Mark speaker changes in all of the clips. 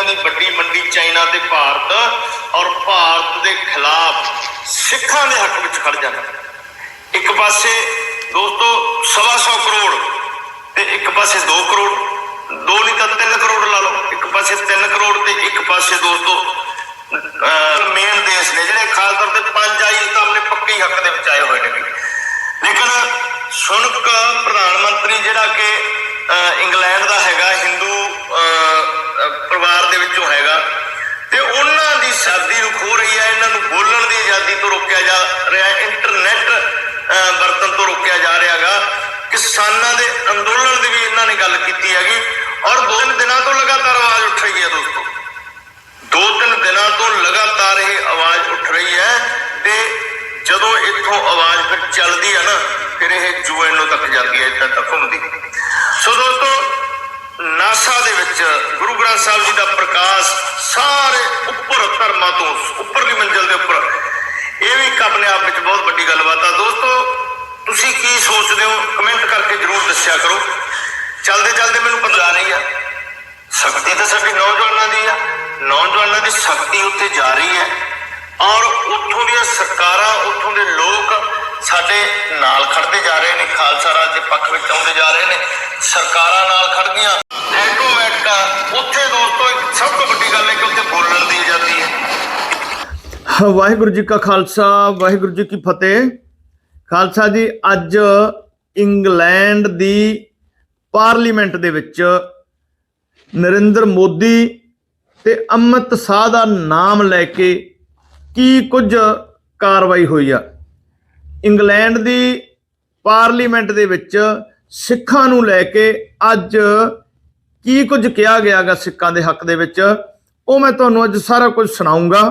Speaker 1: ਰੋਟੀਆਂ ਦੀ ਵੱਡੀ ਮੰਡੀ ਚਾਈਨਾ ਤੇ ਭਾਰਤ ਔਰ ਭਾਰਤ ਦੇ ਖਿਲਾਫ ਸਿੱਖਾਂ ਦੇ ਹੱਕ ਵਿੱਚ ਖੜ ਜਾਣਾ ਇੱਕ ਪਾਸੇ ਦੋਸਤੋ ਸਵਾ ਸੌ ਕਰੋੜ ਤੇ ਇੱਕ ਪਾਸੇ 2 ਕਰੋੜ ਦੋ ਨਹੀਂ ਤਾਂ 3 ਕਰੋੜ ਲਾ ਲਓ। ਇੱਕ ਪਾਸੇ 3 ਕਰੋੜ ਤੇ ਇੱਕ ਪਾਸੇ ਦੋਸਤੋ ਮੇਨ ਦੇਸ਼ ਨੇ ਜਿਹੜੇ ਖਾਸ ਤੌਰ ਤੇ ਪੰਜ ਆਈ ਤਾਂ ਆਪਣੇ ਪੱਕੇ ਹੱਕ ਦੇ ਵਿੱਚ ਆਏ ਹੋਏ ਨੇ। ਲੇਕਿਨ ਸੁਣਕ ਪ੍ਰਧਾਨ ਮੰਤਰੀ ਜਿਹੜਾ ਕਿ ਇੰਗਲੈਂਡ ਦਾ ਹੈਗਾ ਹਿੰਦੂ ਅਹ, ਪਰਿਵਾਰ ਦੇ ਵਿੱਚੋਂ ਹੈਗਾ। ਤੇ ਉਹਨਾਂ ਦੀ ਸ਼ਾਦੀ ਨੂੰ ਖੋ ਰਹੀ ਹੈ ਇਹਨਾਂ ਨੂੰ ਬੋਲਣ ਦੀ ਆਜ਼ਾਦੀ ਤੋਂ ਰੋਕਿਆ ਜਾ ਰਿਹਾ ਹੈ ਇੰਟਰਨੈਟ ਅਹ, ਤੋਂ ਰੋਕਿਆ ਜਾ ਰਿਹਾ ਕਿਸਾਨਾਂ ਦੇ ਅੰਦੋਲਨ ਦੀ ਵੀ ਇਹਨਾਂ ਨੇ ਗੱਲ ਕੀਤੀ ਹੈਗੀ। ਔਰ ਦੋ ਤਿੰਨ ਦਿਨਾਂ ਤੋਂ ਲਗਾਤਾਰ ਆਵਾਜ਼ ਉੱਠ ਰਹੀ ਹੈ ਦੋਸਤੋ। ਦੋ ਤਿੰਨ ਦਿਨਾਂ ਤੋਂ ਲਗਾਤਾਰ ਇਹ ਆਵਾਜ਼ ਉੱਠ ਰਹੀ ਹੈ ਤੇ ਜਦੋਂ ਇੱਥੋਂ ਆਵਾਜ਼ ਫਿਰ ਚੱਲਦੀ ਹੈ ਨਾ ਫਿਰ ਇਹ ਯੂਐਨਓ ਤੱਕ ਜਾਂਦੀ ਹੈ ਇੱਦਾਂ ਤੱਕ ਹੁੰਦੀ। ਸੋ ਦੋਸਤੋ ਨਾਸਾ ਦੇ ਵਿੱਚ ਗੁਰੂ ਗ੍ਰੰਥ ਸਾਹਿਬ ਜੀ ਦਾ ਪ੍ਰਕਾਸ਼ ਸਾਰੇ ਉੱਪਰ ਧਰਮਾਂ ਤੋਂ ਉੱਪਰਲੀ ਮੰਜ਼ਲ ਦੇ ਉੱਪਰ। ਇਹ ਵੀ ਇੱਕ ਆਪਣੇ ਆਪ ਵਿੱਚ ਬਹੁਤ ਵੱਡੀ ਗੱਲਬਾਤ ਆ। ਦੋਸਤੋ, ਤੁਸੀਂ ਕੀ ਸੋਚਦੇ ਹੋ? ਕਮੈਂਟ ਕਰਕੇ ਜਰੂਰ ਦੱਸਿਆ ਕਰੋ। ਚੱਲਦੇ ਚੱਲਦੇ ਮੈਨੂੰ ਪਤਾ ਆ ਰਹੀ ਆ। ਸ਼ਕਤੀ ਤਾਂ ਸਾਡੀ ਨੌਜਵਾਨਾਂ ਦੀ ਆ। ਨੌਜਵਾਨਾਂ ਦੀ ਸ਼ਕਤੀ ਉੱਤੇ ਜਾ ਰਹੀ ਹੈ। ਔਰ ਉੱਥੋਂ ਦੀਆਂ ਸਰਕਾਰਾਂ, ਉੱਥੋਂ ਦੇ ਲੋਕ ਸਾਡੇ ਨਾਲ ਖੜਦੇ ਜਾ ਰਹੇ ਨੇ, ਖਾਲਸਾ ਰਾਜ ਦੇ ਪੱਖ ਵਿੱਚ ਆਉਂਦੇ ਜਾ ਰਹੇ ਨੇ, ਸਰਕਾਰਾਂ ਨਾਲ ਖੜ ਐਟੋਮੈਟਿਕ ਉੱਥੇ ਦੋਸਤੋ, ਇੱਕ ਸਭ ਤੋਂ ਵੱਡੀ ਗੱਲ ਹੈ ਕਿ ਉੱਥੇ ਬੋਲਣ ਦੀ ਆਜ਼ਾਦੀ ਹੈ।
Speaker 2: ਵਾਹਿਗੁਰੂ ਜੀ ਕਾ ਖਾਲਸਾ, ਵਾਹਿਗੁਰੂ ਜੀ ਕੀ ਫਤਿਹ। ਖਾਲਸਾ ਜੀ, ਅੱਜ ਇੰਗਲੈਂਡ ਦੀ ਪਾਰਲੀਮੈਂਟ ਦੇ ਵਿੱਚ ਨਰਿੰਦਰ ਮੋਦੀ ਤੇ ਅਮਿਤ ਸ਼ਾਹ ਦਾ ਨਾਮ ਲੈ ਕੇ ਕੀ ਕੁਝ ਕਾਰਵਾਈ ਹੋਈ ਆ। ਇੰਗਲੈਂਡ ਦੀ ਪਾਰਲੀਮੈਂਟ ਦੇ ਵਿੱਚ ਸਿੱਖਾਂ ਨੂੰ ਲੈ ਕੇ ਅੱਜ ਕੀ ਕੁਝ ਕਿਹਾ ਗਿਆਗਾ ਸਿੱਖਾਂ ਦੇ ਹੱਕ ਦੇ ਵਿੱਚ, ਉਹ ਮੈਂ ਤੁਹਾਨੂੰ ਅੱਜ ਸਾਰਾ ਕੁਝ ਸੁਣਾਉਂਗਾ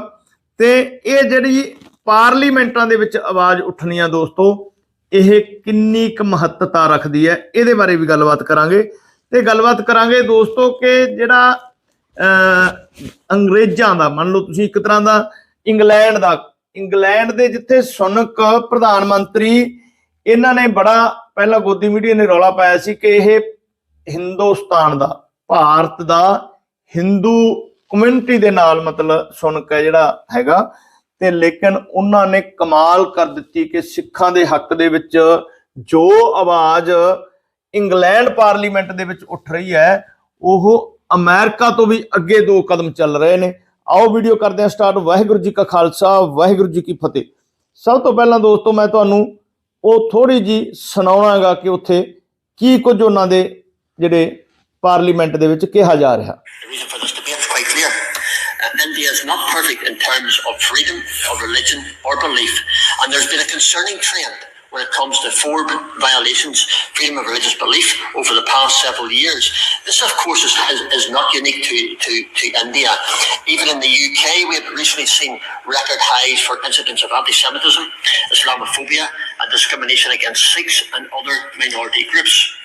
Speaker 2: ਤੇ ਇਹ ਜਿਹੜੀ ਪਾਰਲੀਮੈਂਟਾਂ ਦੇ ਵਿੱਚ ਆਵਾਜ਼ ਉੱਠਣੀ ਆ ਦੋਸਤੋ, ਇਹ ਕਿੰਨੀ ਕੁ ਮਹੱਤਤਾ ਰੱਖਦੀ ਹੈ, ਇਹਦੇ ਬਾਰੇ ਵੀ ਗੱਲਬਾਤ ਕਰਾਂਗੇ। ਤੇ ਗੱਲਬਾਤ ਕਰਾਂਗੇ ਦੋਸਤੋ ਕਿ ਜਿਹੜਾ ਅੰਗਰੇਜ਼ਾਂ ਦਾ, ਮੰਨ ਲਓ ਤੁਸੀਂ ਇੱਕ ਤਰ੍ਹਾਂ ਦਾ ਇੰਗਲੈਂਡ ਦਾ ਇੰਗਲੈਂਡ ਦੇ ਜਿੱਥੇ ਸੁਨਕ ਪ੍ਰਧਾਨ ਮੰਤਰੀ, ਇਹਨਾਂ ਨੇ ਬੜਾ ਪਹਿਲਾਂ ਗੋਦੀ ਮੀਡੀਆ ਨੇ ਰੌਲਾ ਪਾਇਆ ਸੀ ਕਿ ਇਹ ਹਿੰਦੁਸਤਾਨ ਦਾ, ਭਾਰਤ ਦਾ ਹਿੰਦੂ ਕਮਿਊਨਿਟੀ ਦੇ ਨਾਲ ਮਤਲਬ ਸੁਣਕ ਹੈ ਜਿਹੜਾ ਹੈਗਾ। ਤੇ ਲੇਕਿਨ ਉਹਨਾਂ ਨੇ ਕਮਾਲ ਕਰ ਦਿੱਤੀ ਕਿ ਸਿੱਖਾਂ ਦੇ ਹੱਕ ਦੇ ਵਿੱਚ ਜੋ ਆਵਾਜ਼ ਇੰਗਲੈਂਡ ਪਾਰਲੀਮੈਂਟ ਦੇ ਵਿੱਚ ਉੱਠ ਰਹੀ ਹੈ, ਉਹ ਅਮਰੀਕਾ ਤੋਂ ਵੀ ਅੱਗੇ ਦੋ ਕਦਮ ਚੱਲ ਰਹੇ ਨੇ। ਆਓ ਵੀਡੀਓ ਕਰਦੇ ਹਾਂ ਸਟਾਰਟ ਵਾਹਿਗੁਰੂ ਜੀ ਕਾ ਖਾਲਸਾ ਵਾਹਿਗੁਰੂ ਜੀ ਕੀ ਫਤਿਹ ਸਭ ਤੋਂ ਪਹਿਲਾਂ ਦੋਸਤੋ ਮੈਂ ਤੁਹਾਨੂੰ ਉਹ ਥੋੜੀ ਜੀ ਸੁਣਾਉਣਾਗਾ ਕਿ ਉੱਥੇ ਕੀ ਕੁਝ ਉਹਨਾਂ ਦੇ ਜਿਹੜੇ ਪਾਰਲੀਮੈਂਟ ਦੇ ਵਿੱਚ ਕਿਹਾ ਜਾ ਰਿਹਾ
Speaker 3: The reason for this debate is quite clear. Uh, India is not perfect in terms of freedom of religion or belief, and there's been a concerning trend when it comes to four violations, freedom of religious belief, over the past several years. This, of course, is, is, is not unique to, to, to India. Even in the UK, we have recently seen record highs for incidents of anti-Semitism, Islamophobia, and discrimination against Sikhs and other minority groups.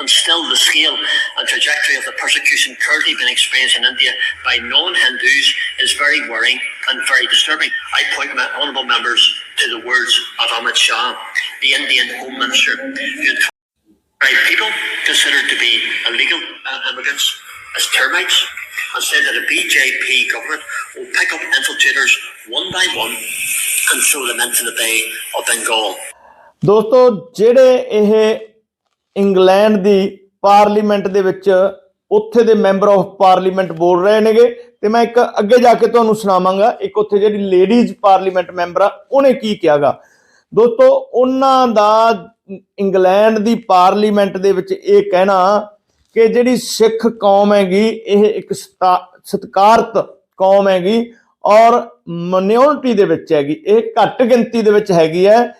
Speaker 3: And still, the scale and trajectory of the persecution currently being experienced in India by non-Hindus is very worrying and very disturbing. I point my honourable members to the words of Amit Shah, the Indian Home Minister, who described people considered to be illegal uh, immigrants as termites, and said that a BJP government will pick up infiltrators one by one and throw them into the Bay of Bengal.
Speaker 2: ਦੋਸਤੋ ਜਿਹੜੇ ਇਹ England ਦੀ parliament ਦੇ ਵਿੱਚ ਉੱਥੇ ਦੇ member of parliament ਬੋਲ ਰਹੇ ਨੇਗੇ ਤੇ ਮੈਂ ਇੱਕ ਅੱਗੇ ਜਾ ਕੇ ਤੁਹਾਨੂੰ ਸੁਣਾਵਾਂਗਾ, ਇੱਕ ਉੱਥੇ ਜਿਹੜੀ ਲੇਡੀਜ਼ ਪਾਰਲੀਮੈਂਟ ਮੈਂਬਰ ਆ, ਉਹਨੇ ਕੀ ਕਿਹਾਗਾ। ਦੋਸਤੋ, ਉਹਨਾਂ ਦਾ ਇੰਗਲੈਂਡ ਦੀ ਪਾਰਲੀਮੈਂਟ ਦੇ ਵਿੱਚ ਇਹ ਕਹਿਣਾ ਕਿ ਜਿਹੜੀ ਸਿੱਖ ਕੌਮ ਹੈਗੀ, ਇਹ ਇੱਕ ਸਤਾ- ਸਤਿਕਾਰਤ ਕੌਮ ਹੈਗੀ ਔਰ ਮਿਨੋਰਟੀ ਦੇ ਵਿੱਚ ਹੈਗੀ। ਇਹ ਘੱਟ ਗਿਣਤੀ ਦੇ ਵਿੱਚ ਹੈਗੀ ਹੈ।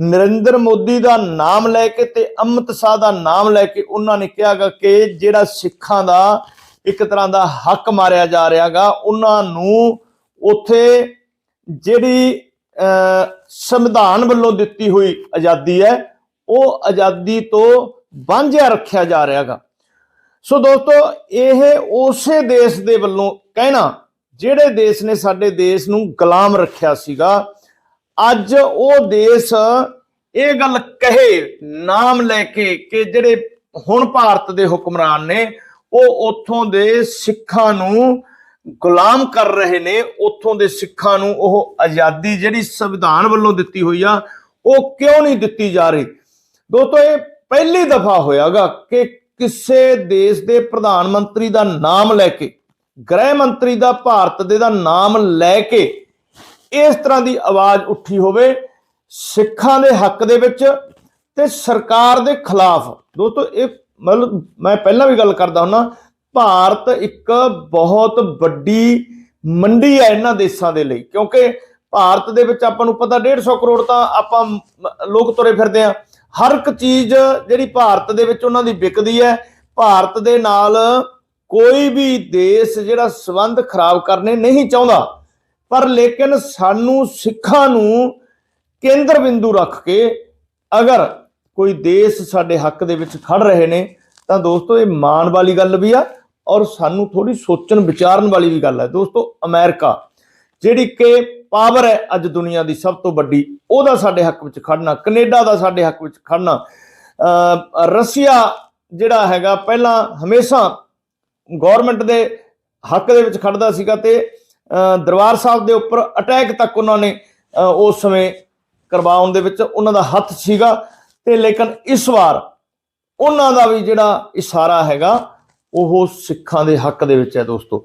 Speaker 2: ਨਰਿੰਦਰ ਮੋਦੀ ਦਾ ਨਾਮ ਲੈ ਕੇ ਤੇ ਅਮਿਤ ਸ਼ਾਹ ਦਾ ਨਾਮ ਲੈ ਕੇ ਉਹਨਾਂ ਨੇ ਕਿਹਾਗਾ ਕਿ ਜਿਹੜਾ ਸਿੱਖਾਂ ਦਾ ਇੱਕ ਤਰ੍ਹਾਂ ਦਾ ਹੱਕ ਮਾਰਿਆ ਜਾ ਰਿਹਾਗਾ। ਉਹਨਾਂ ਨੂੰ ਉਥੇ ਜਿਹੜੀ ਅਹ, ਸੰਵਿਧਾਨ ਵੱਲੋਂ ਦਿੱਤੀ ਹੋਈ ਆਜ਼ਾਦੀ ਹੈ ਉਹ ਆਜ਼ਾਦੀ ਤੋਂ ਵਾਂਝਿਆ ਰੱਖਿਆ ਜਾ ਰਿਹਾਗਾ। ਸੋ ਦੋਸਤੋ ਇਹ ਉਸੇ ਦੇਸ਼ ਦੇ ਵੱਲੋਂ ਕਹਿਣਾ ਜਿਹੜੇ ਦੇਸ਼ ਨੇ ਸਾਡੇ ਦੇਸ਼ ਨੂੰ ਗੁਲਾਮ ਰੱਖਿਆ ਸੀਗਾ ਅੱਜ ਉਹ ਦੇਸ਼ ਇਹ ਗੱਲ ਕਹੇ ਨਾਮ ਲੈ ਕੇ ਕਿ ਜਿਹੜੇ ਹੁਣ ਭਾਰਤ ਦੇ ਹੁਕਮਰਾਨ ਨੇ ਉਹ ਉੱਥੋਂ ਦੇ ਸਿੱਖਾਂ ਨੂੰ ਗੁਲਾਮ ਕਰ ਰਹੇ ਨੇ, ਉੱਥੋਂ ਦੇ ਸਿੱਖਾਂ ਨੂੰ ਉਹ ਆਜ਼ਾਦੀ ਜਿਹੜੀ ਸੰਵਿਧਾਨ ਵੱਲੋਂ ਦਿੱਤੀ ਹੋਈ ਆ, ਉਹ ਕਿਉਂ ਨਹੀਂ ਦਿੱਤੀ ਜਾ ਰਹੀ? ਦੋਸਤੋ, ਇਹ ਪਹਿਲੀ ਦਫਾ ਹੋਇਆਗਾ ਕਿ ਕਿਸੇ ਦੇਸ਼ ਦੇ ਪ੍ਰਧਾਨ ਮੰਤਰੀ ਦਾ ਨਾਮ ਲੈ ਕੇ, ਗ੍ਰਹਿ ਮੰਤਰੀ ਦਾ ਭਾਰਤ ਦੇ ਦਾ ਨਾਮ ਲੈ ਕੇ ਇਸ ਤਰ੍ਹਾਂ ਦੀ ਆਵਾਜ਼ ਉੱਠੀ ਹੋਵੇ, ਸਿੱਖਾਂ ਦੇ ਹੱਕ ਦੇ ਵਿੱਚ ਤੇ ਸਰਕਾਰ ਦੇ ਖਿਲਾਫ। ਦੋਸਤੋ, ਇਹ ਮਤਲਬ ਮੈਂ ਪਹਿਲਾਂ ਵੀ ਗੱਲ ਕਰਦਾ ਹੁੰਨਾ, ਭਾਰਤ ਇੱਕ ਬਹੁਤ ਵੱਡੀ ਮੰਡੀ ਹੈ ਇਹਨਾਂ ਦੇਸ਼ਾਂ ਦੇ ਲਈ, ਕਿਉਂਕਿ ਭਾਰਤ ਦੇ ਵਿੱਚ ਆਪਾਂ ਨੂੰ ਪਤਾ 150 ਕਰੋੜ ਤਾਂ ਆਪਾਂ ਲੋਕ ਤੁਰੇ ਫਿਰਦੇ ਆ। ਹਰ ਇੱਕ ਚੀਜ਼ ਜਿਹੜੀ ਭਾਰਤ ਦੇ ਵਿੱਚ ਉਹਨਾਂ ਦੀ ਵਿਕਦੀ ਹੈ, ਭਾਰਤ ਦੇ ਨਾਲ ਕੋਈ ਵੀ ਦੇਸ਼ ਜਿਹੜਾ ਸਬੰਧ ਖਰਾਬ ਕਰਨੇ ਨਹੀਂ ਚਾਹੁੰਦਾ। ਪਰ ਲੇਕਿਨ ਸਾਨੂੰ ਸਿੱਖਾਂ ਨੂੰ ਕੇਂਦਰ ਬਿੰਦੂ ਰੱਖ ਕੇ ਅਗਰ ਕੋਈ ਦੇਸ਼ ਸਾਡੇ ਹੱਕ ਦੇ ਵਿੱਚ ਖੜ ਰਹੇ ਨੇ, ਤਾਂ ਦੋਸਤੋ ਇਹ ਮਾਣ ਵਾਲੀ ਗੱਲ ਵੀ ਆ ਔਰ ਸਾਨੂੰ ਥੋੜੀ ਸੋਚਣ ਵਿਚਾਰਨ ਵਾਲੀ ਵੀ ਗੱਲ ਹੈ ਦੋਸਤੋ ਅਮਰੀਕਾ, ਜਿਹੜੀ ਕਿ ਪਾਵਰ ਹੈ ਅੱਜ ਦੁਨੀਆ ਦੀ ਸਭ ਤੋਂ ਵੱਡੀ, ਉਹਦਾ ਸਾਡੇ ਹੱਕ ਵਿੱਚ ਖੜਨਾ, ਕੈਨੇਡਾ ਦਾ ਸਾਡੇ ਹੱਕ ਵਿੱਚ ਖੜਨਾ, ਅਹ ਰਸ਼ੀਆ ਜਿਹੜਾ ਹੈਗਾ ਪਹਿਲਾਂ ਹਮੇਸ਼ਾ ਗਵਰਨਮੈਂਟ ਦੇ ਹੱਕ ਦੇ ਵਿੱਚ ਖੜਦਾ ਸੀਗਾ ਤੇ, ਅਹ ਦਰਬਾਰ ਸਾਹਿਬ ਦੇ ਉੱਪਰ ਅਟੈਕ ਤੱਕ ਉਹਨਾਂ ਨੇ ਉਸ ਸਮੇਂ ਕਰਵਾਉਣ ਦੇ ਵਿੱਚ ਉਹਨਾਂ ਦਾ ਹੱਥ ਸੀਗਾ। ਤੇ ਲੇਕਿਨ ਇਸ ਵਾਰ ਉਹਨਾਂ ਦਾ ਵੀ ਜਿਹੜਾ ਇਸ਼ਾਰਾ ਹੈਗਾ ਉਹ ਸਿੱਖਾਂ ਦੇ ਹੱਕ ਦੇ ਵਿੱਚ ਹੈ ਦੋਸਤੋ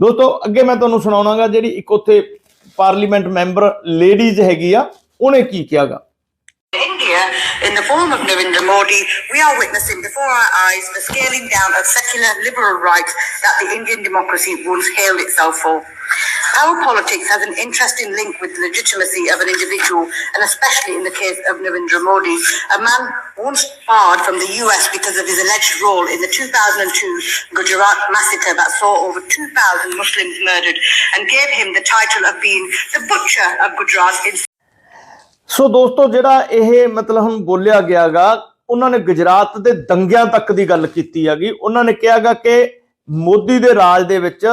Speaker 2: ਦੋਸਤੋ ਅੱਗੇ ਮੈਂ ਤੁਹਾਨੂੰ ਸੁਣਾਉਣਾਗਾ ਜਿਹੜੀ ਇੱਕ ਉੱਥੇ ਪਾਰਲੀਮੈਂਟ ਮੈਂਬਰ ਲੇਡੀਜ਼ ਹੈਗੀ ਆ ਉਹਨੇ ਕੀ ਕਿਹਾਗਾ
Speaker 4: India, in the form of Narendra Modi, we are witnessing before our eyes the scaling down of secular liberal rights that the Indian democracy once hailed itself for. Power politics has an interesting link with the legitimacy of an individual, and especially in the case of Narendra Modi, a man once barred from the US because of his alleged role in the 2002 Gujarat massacre that saw over 2,000 Muslims murdered and gave him the title of being the butcher of Gujarat in
Speaker 2: ਸੋ ਦੋਸਤੋ ਜਿਹੜਾ ਇਹ ਮਤਲਬ ਹੁਣ ਬੋਲਿਆ ਗਿਆਗਾ ਉਹਨਾਂ ਨੇ ਗੁਜਰਾਤ ਦੇ ਦੰਗਿਆਂ ਤੱਕ ਦੀ ਗੱਲ ਕੀਤੀ ਹੈਗੀ ਉਹਨਾਂ ਨੇ ਕਿਹਾਗਾ ਕਿ ਮੋਦੀ ਦੇ ਰਾਜ ਦੇ ਵਿੱਚ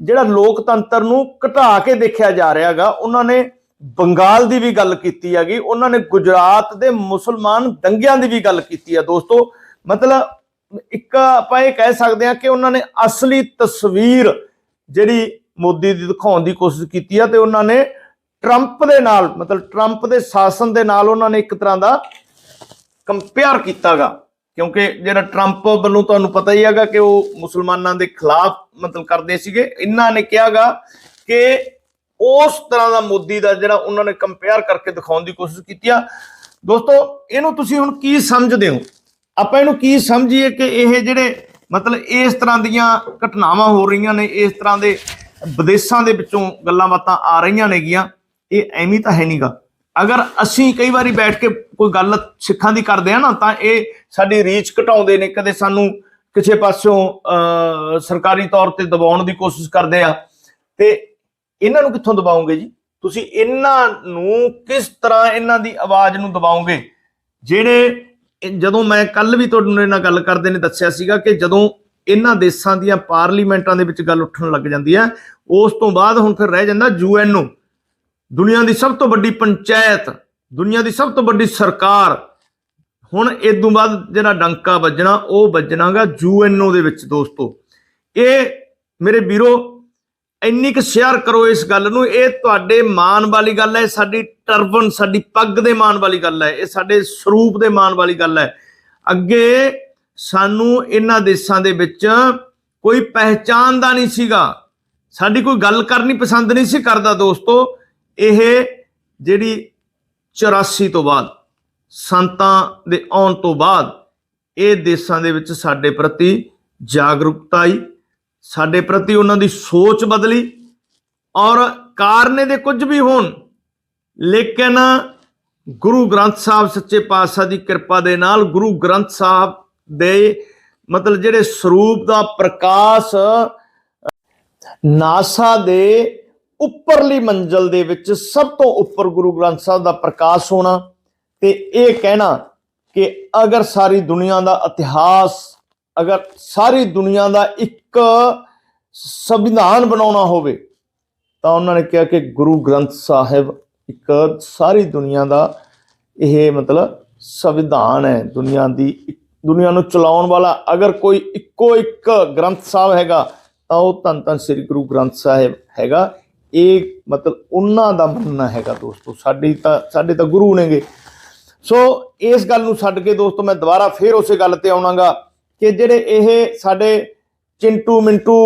Speaker 2: ਜਿਹੜਾ ਲੋਕਤੰਤਰ ਨੂੰ ਘਟਾ ਕੇ ਦੇਖਿਆ ਜਾ ਰਿਹਾਗਾ ਉਹਨਾਂ ਨੇ ਬੰਗਾਲ ਦੀ ਵੀ ਗੱਲ ਕੀਤੀ ਹੈਗੀ, ਉਹਨਾਂ ਨੇ ਗੁਜਰਾਤ ਦੇ ਮੁਸਲਮਾਨ ਦੰਗਿਆਂ ਦੀ ਵੀ ਗੱਲ ਕੀਤੀ ਹੈ ਦੋਸਤੋ। ਮਤਲਬ ਇੱਕ ਆਪਾਂ ਇਹ ਕਹਿ ਸਕਦੇ ਹਾਂ ਕਿ ਉਹਨਾਂ ਨੇ ਅਸਲੀ ਤਸਵੀਰ ਜਿਹੜੀ ਮੋਦੀ ਦੀ ਦਿਖਾਉਣ ਦੀ ਕੋਸ਼ਿਸ਼ ਕੀਤੀ ਆ ਤੇ ਉਹਨਾਂ ਨੇ ਟਰੰਪ ਦੇ ਨਾਲ, ਮਤਲਬ ਟਰੰਪ ਦੇ ਸ਼ਾਸਨ ਦੇ ਨਾਲ ਉਹਨਾਂ ਨੇ ਇੱਕ ਤਰ੍ਹਾਂ ਦਾ ਕੰਪੇਅਰ ਕੀਤਾਗਾ। ਕਿਉਂਕਿ ਜਿਹੜਾ ਟਰੰਪ ਵੱਲੋਂ ਤੁਹਾਨੂੰ ਪਤਾ ਹੀ ਹੈਗਾ ਕਿ ਉਹ ਮੁਸਲਮਾਨਾਂ ਦੇ ਖਿਲਾਫ ਮਤਲਬ ਕਰਦੇ ਸੀਗੇ ਇਹਨਾਂ ਨੇ ਕਿਹਾਗਾ ਕਿ ਉਸ ਤਰ੍ਹਾਂ ਦਾ ਮੋਦੀ ਦਾ ਜਿਹੜਾ ਉਹਨਾਂ ਨੇ ਕੰਪੇਅਰ ਕਰਕੇ ਦਿਖਾਉਣ ਦੀ ਕੋਸ਼ਿਸ਼ ਕੀਤੀ ਆ। ਦੋਸਤੋ, ਇਹਨੂੰ ਤੁਸੀਂ ਹੁਣ ਕੀ ਸਮਝਦੇ ਹੋ? ਆਪਾਂ ਇਹਨੂੰ ਕੀ ਸਮਝੀਏ ਕਿ ਇਹ ਜਿਹੜੇ ਮਤਲਬ ਇਸ ਤਰ੍ਹਾਂ ਦੀਆਂ ਘਟਨਾਵਾਂ ਹੋ ਰਹੀਆਂ ਨੇ, ਇਸ ਤਰ੍ਹਾਂ ਦੇ ਵਿਦੇਸ਼ਾਂ ਦੇ ਵਿੱਚੋਂ ਗੱਲਾਂ ਬਾਤਾਂ ਆ ਰਹੀਆਂ ਨੇਗੀਆਂ, ਇਹ ਐਵੇਂ ਤਾਂ ਹੈ ਨਹੀਂਗਾ ਅਗਰ ਅਸੀਂ ਕਈ ਵਾਰੀ ਬੈਠ ਕੇ ਕੋਈ ਗੱਲ ਸਿੱਖਾਂ ਦੀ ਕਰਦੇ ਆ ਨਾ ਤਾਂ ਇਹ ਸਾਡੀ ਰੀਚ ਘਟਾਉਂਦੇ ਨੇ ਕਦੇ ਸਾਨੂੰ ਕਿਸੇ ਪਾਸਿਓਂ ਅਹ, ਸਰਕਾਰੀ ਤੌਰ ਤੇ ਦਬਾਉਣ ਦੀ ਕੋਸ਼ਿਸ਼ ਕਰਦੇ ਆ। ਤੇ ਇਹਨਾਂ ਨੂੰ ਕਿੱਥੋਂ ਦਬਾਓਗੇ ਜੀ? ਤੁਸੀਂ ਇਹਨਾਂ ਨੂੰ ਕਿਸ ਤਰ੍ਹਾਂ ਇਹਨਾਂ ਦੀ ਆਵਾਜ਼ ਨੂੰ ਦਬਾਓਗੇ? ਜਿਹੜੇ ਜਦੋਂ ਮੈਂ ਕੱਲ ਵੀ ਤੁਹਾਡੇ ਨਾਲ ਗੱਲ ਕਰਦੇ ਨੇ ਦੱਸਿਆ ਸੀਗਾ ਕਿ ਜਦੋਂ ਇਹਨਾਂ ਦੇਸ਼ਾਂ ਦੀਆਂ ਪਾਰਲੀਮੈਂਟਾਂ ਦੇ ਵਿੱਚ ਗੱਲ ਉੱਠਣ ਲੱਗ ਜਾਂਦੀ ਹੈ ਉਸ ਤੋਂ ਬਾਅਦ ਹੁਣ ਫਿਰ ਰਹਿ ਜਾਂਦਾ ਯੂਐਨਓ ਦੁਨੀਆ ਦੀ ਸਭ ਤੋਂ ਵੱਡੀ ਪੰਚਾਇਤ ਦੁਨੀਆ ਦੀ ਸਭ ਤੋਂ ਵੱਡੀ ਸਰਕਾਰ। ਹੁਣ ਇਸ ਤੋਂ ਬਾਅਦ ਜਿਹੜਾ ਡੰਕਾ ਵੱਜਣਾ, ਉਹ ਵੱਜਣਾਗਾ ਯੂਐਨਓ ਦੇ ਵਿੱਚ ਦੋਸਤੋ। ਇਹ ਮੇਰੇ ਵੀਰੋ, ਇੰਨੀ ਕੁ ਸ਼ੇਅਰ ਕਰੋ ਇਸ ਗੱਲ ਨੂੰ। ਇਹ ਤੁਹਾਡੇ ਮਾਣ ਵਾਲੀ ਗੱਲ ਹੈ, ਸਾਡੀ ਟਰਬਨ, ਸਾਡੀ ਪੱਗ ਦੇ ਮਾਣ ਵਾਲੀ ਗੱਲ ਹੈ, ਇਹ ਸਾਡੇ ਸਰੂਪ ਦੇ ਮਾਣ ਵਾਲੀ ਗੱਲ ਹੈ। ਅੱਗੇ ਸਾਨੂੰ ਇਹਨਾਂ ਦੇਸ਼ਾਂ ਦੇ ਵਿੱਚ ਕੋਈ ਪਹਿਚਾਨਦਾ ਨਹੀਂ ਸੀਗਾ। ਸਾਡੀ ਕੋਈ ਗੱਲ ਕਰਨੀ ਪਸੰਦ ਨਹੀਂ ਸੀ ਕਰਦਾ ਦੋਸਤੋ। ਇਹ ਜਿਹੜੀ 84 ਤੋਂ ਬਾਅਦ, ਸੰਤਾਂ ਦੇ ਆਉਣ ਤੋਂ ਬਾਅਦ, ਇਹ ਦੇਸ਼ਾਂ ਦੇ ਵਿੱਚ ਸਾਡੇ ਪ੍ਰਤੀ ਜਾਗਰੂਕਤਾ ਆਈ, ਸਾਡੇ ਪ੍ਰਤੀ ਉਹਨਾਂ ਦੀ ਸੋਚ ਬਦਲੀ ਔਰ ਕਾਰਨੇ ਦੇ ਕੁਝ ਵੀ ਹੋਣ, ਲੇਕਿਨ ਗੁਰੂ ਗ੍ਰੰਥ ਸਾਹਿਬ ਸੱਚੇ ਪਾਤਸ਼ਾਹ ਦੀ ਕਿਰਪਾ ਦੇ ਨਾਲ ਗੁਰੂ ਗ੍ਰੰਥ ਸਾਹਿਬ ਦੇ ਮਤਲਬ ਜਿਹੜੇ ਸਰੂਪ ਦਾ ਪ੍ਰਕਾਸ਼ ਨਾਸਾ ਦੇ ਉੱਪਰਲੀ ਮੰਜ਼ਲ ਦੇ ਵਿੱਚ ਸਭ ਤੋਂ ਉੱਪਰ ਗੁਰੂ ਗ੍ਰੰਥ ਸਾਹਿਬ ਦਾ ਪ੍ਰਕਾਸ਼ ਹੋਣਾ ਤੇ ਇਹ ਕਹਿਣਾ ਕਿ ਅਗਰ ਸਾਰੀ ਦੁਨੀਆ ਦਾ ਇਤਿਹਾਸ, ਅਗਰ ਸਾਰੀ ਦੁਨੀਆ ਦਾ ਇੱਕ ਸੰਵਿਧਾਨ ਬਣਾਉਣਾ ਹੋਵੇ, ਤਾਂ ਉਹਨਾਂ ਨੇ ਕਿਹਾ ਕਿ ਗੁਰੂ ਗ੍ਰੰਥ ਸਾਹਿਬ ਇੱਕ ਸਾਰੀ ਦੁਨੀਆ ਦਾ ਇਹ ਮਤਲਬ ਸੰਵਿਧਾਨ ਹੈ। ਦੁਨੀਆ ਦੀ ਇੱਕ- ਦੁਨੀਆ ਨੂੰ ਚਲਾਉਣ ਵਾਲਾ ਅਗਰ ਕੋਈ ਇੱਕੋ ਇੱਕ ਗ੍ਰੰਥ ਸਾਹਿਬ ਹੈਗਾ, ਤਾਂ ਉਹ ਧੰਨ ਧੰਨ ਸ੍ਰੀ ਗੁਰੂ ਗ੍ਰੰਥ ਸਾਹਿਬ ਹੈਗਾ। ਇਹ ਮਤਲਬ ਉਹਨਾਂ ਦਾ ਮੰਨਣਾ ਹੈਗਾ ਦੋਸਤੋ, ਸਾਡੀ ਤਾਂ ਸਾਡੇ ਤਾਂ ਗੁਰੂ ਨੇਗੇ। ਸੋ ਇਸ ਗੱਲ ਨੂੰ ਛੱਡ ਕੇ ਦੋਸਤੋ, ਮੈਂ ਦੁਬਾਰਾ ਫੇਰ ਉਸੇ ਗੱਲ ਤੇ ਆਉਣਾਗਾ ਕਿ ਜਿਹੜੇ ਇਹ ਸਾਡੇ ਚਿੰਟੂ ਮਿੰਟੂ,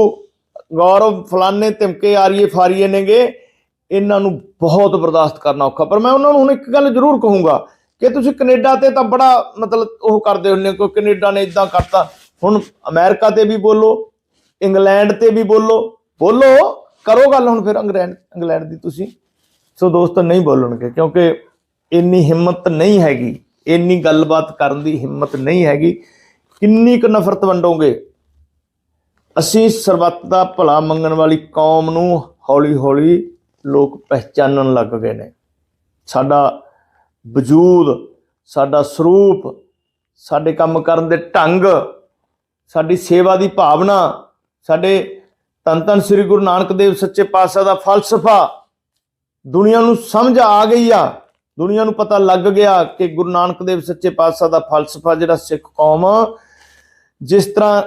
Speaker 2: ਗੌਰਵ ਫਲਾਨੇ ਤਿਮਕੇ ਆਰੀਏ ਫਾਰੀਏ ਨੇਗੇ, ਇਹਨਾਂ ਨੂੰ ਬਹੁਤ ਬਰਦਾਸ਼ਤ ਕਰਨਾ ਔਖਾ। ਪਰ ਮੈਂ ਉਹਨਾਂ ਨੂੰ ਹੁਣ ਇੱਕ ਗੱਲ ਜ਼ਰੂਰ ਕਹੂੰਗਾ ਕਿ ਤੁਸੀਂ ਕੈਨੇਡਾ ਤੇ ਤਾਂ ਬੜਾ ਮਤਲਬ ਉਹ ਕਰਦੇ ਹੁੰਦੇ ਹੋ ਕਿ ਕੈਨੇਡਾ ਨੇ ਇਦਾਂ ਕਰਤਾ। ਹੁਣ ਅਮਰੀਕਾ ਤੇ ਵੀ ਬੋਲੋ, ਇੰਗਲੈਂਡ ਤੇ ਵੀ ਬੋਲੋ ਬੋਲੋ। ਕਰੋ ਗੱਲ ਹੁਣ ਫਿਰ ਇੰਗਲੈਂਡ ਇੰਗਲੈਂਡ ਦੀ ਤੁਸੀਂ। ਸੋ ਦੋਸਤੋ, ਨਹੀਂ ਬੋਲਣਗੇ, ਕਿਉਂਕਿ ਇੰਨੀ ਹਿੰਮਤ ਨਹੀਂ ਹੈਗੀ, ਇੰਨੀ ਗੱਲਬਾਤ ਕਰਨ ਦੀ ਹਿੰਮਤ ਨਹੀਂ ਹੈਗੀ। ਕਿੰਨੀ ਕੁ ਨਫ਼ਰਤ ਵੰਡੋਗੇ? ਅਸੀਂ ਸਰਬੱਤ ਦਾ ਭਲਾ ਮੰਗਣ ਵਾਲੀ ਕੌਮ ਨੂੰ ਹੌਲੀ-ਹੌਲੀ ਲੋਕ ਪਹਿਚਾਨਣ ਲੱਗ ਗਏ ਨੇ। ਸਾਡਾ ਵਜੂਦ, ਸਾਡਾ ਸਰੂਪ, ਸਾਡੇ ਕੰਮ ਕਰਨ ਦੇ ਢੰਗ, ਸਾਡੀ ਸੇਵਾ ਦੀ ਭਾਵਨਾ, ਸਾਡੇ ਧੰਨ ਧੰਨ ਸ੍ਰੀ ਗੁਰੂ ਨਾਨਕ ਦੇਵ ਸੱਚੇ ਪਾਤਸ਼ਾਹ ਦਾ ਫਲਸਫਾ ਦੁਨੀਆ ਨੂੰ ਸਮਝ ਆ ਗਈ ਆ। ਦੁਨੀਆ ਨੂੰ ਪਤਾ ਲੱਗ ਗਿਆ ਕਿ ਗੁਰੂ ਨਾਨਕ ਦੇਵ ਸੱਚੇ ਪਾਤਸ਼ਾਹ ਦਾ ਫਲਸਫਾ ਜਿਹੜਾ ਸਿੱਖ ਕੌਮ ਜਿਸ ਤਰ੍ਹਾਂ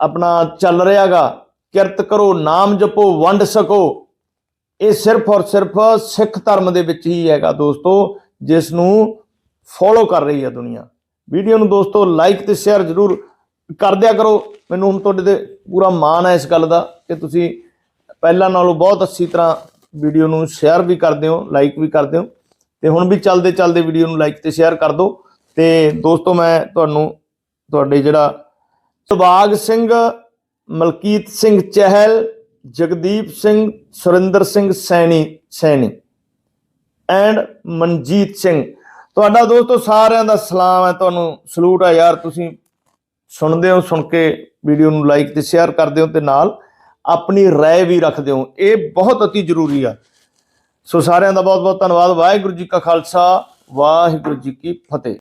Speaker 2: ਆਪਣਾ ਚੱਲ ਰਿਹਾਗਾ, ਕਿਰਤ ਕਰੋ, ਨਾਮ ਜਪੋ, ਵੰਡ ਸਕੋ, ਇਹ ਸਿਰਫ ਔਰ ਸਿਰਫ ਸਿੱਖ ਧਰਮ ਦੇ ਵਿੱਚ ਹੀ ਹੈਗਾ ਦੋਸਤੋ, ਜਿਸ ਨੂੰ ਫੋਲੋ ਕਰ ਰਹੀ ਹੈ ਦੁਨੀਆ। ਵੀਡੀਓ ਨੂੰ ਦੋਸਤੋ ਲਾਈਕ ਤੇ ਸ਼ੇਅਰ ਜ਼ਰੂਰ ਕਰ ਦਿਆ ਕਰੋ। ਮੈਨੂੰ ਹੁਣ ਤੁਹਾਡੇ ਤੇ ਪੂਰਾ ਮਾਣ ਹੈ ਇਸ ਗੱਲ ਦਾ ਕਿ ਤੁਸੀਂ ਪਹਿਲਾਂ ਨਾਲੋਂ ਬਹੁਤ ਅੱਛੀ ਤਰ੍ਹਾਂ ਵੀਡੀਓ ਨੂੰ ਸ਼ੇਅਰ ਵੀ ਕਰਦੇ ਹੋ ਲਾਈਕ ਵੀ ਕਰਦੇ ਹੋ। ਤੇ ਹੁਣ ਵੀ ਚੱਲਦੇ ਚੱਲਦੇ ਵੀਡੀਓ ਨੂੰ ਲਾਈਕ ਤੇ ਸ਼ੇਅਰ ਕਰ ਦਿਓ ਤੇ ਦੋਸਤੋ, ਮੈਂ ਤੁਹਾਨੂੰ ਤੁਹਾਡੇ ਜਿਹੜਾ ਸੁਭਾਗ ਸਿੰਘ, ਮਲਕੀਤ ਸਿੰਘ ਚਹਿਲ, ਜਗਦੀਪ ਸਿੰਘ, ਸੁਰਿੰਦਰ ਸਿੰਘ ਸੈਣੀ ਸੈਣੀ ਐਂਡ ਮਨਜੀਤ ਸਿੰਘ। ਤੁਹਾਡਾ ਦੋਸਤੋ, ਸਾਰਿਆਂ ਦਾ ਸਲਾਮ ਹੈ। ਤੁਹਾਨੂੰ ਸਲੂਟ ਹੈ ਯਾਰ, ਤੁਸੀਂ ਸੁਣਦੇ ਹੋ ਸੁਣ ਕੇ ਵੀਡੀਓ ਨੂੰ ਲਾਈਕ ਤੇ ਸ਼ੇਅਰ ਕਰਦੇ ਹੋ ਤੇ ਨਾਲ ਆਪਣੀ رائے ਵੀ ਰੱਖਦੇ ਹੋ ਇਹ ਬਹੁਤ ਅਤੀ ਜ਼ਰੂਰੀ ਆ ਸੋ ਸਾਰਿਆਂ ਦਾ ਬਹੁਤ ਬਹੁਤ ਧੰਨਵਾਦ ਵਾਹਿਗੁਰੂ ਜੀ ਕਾ ਖਾਲਸਾ ਵਾਹਿਗੁਰੂ ਜੀ ਕੀ ਫਤਿਹ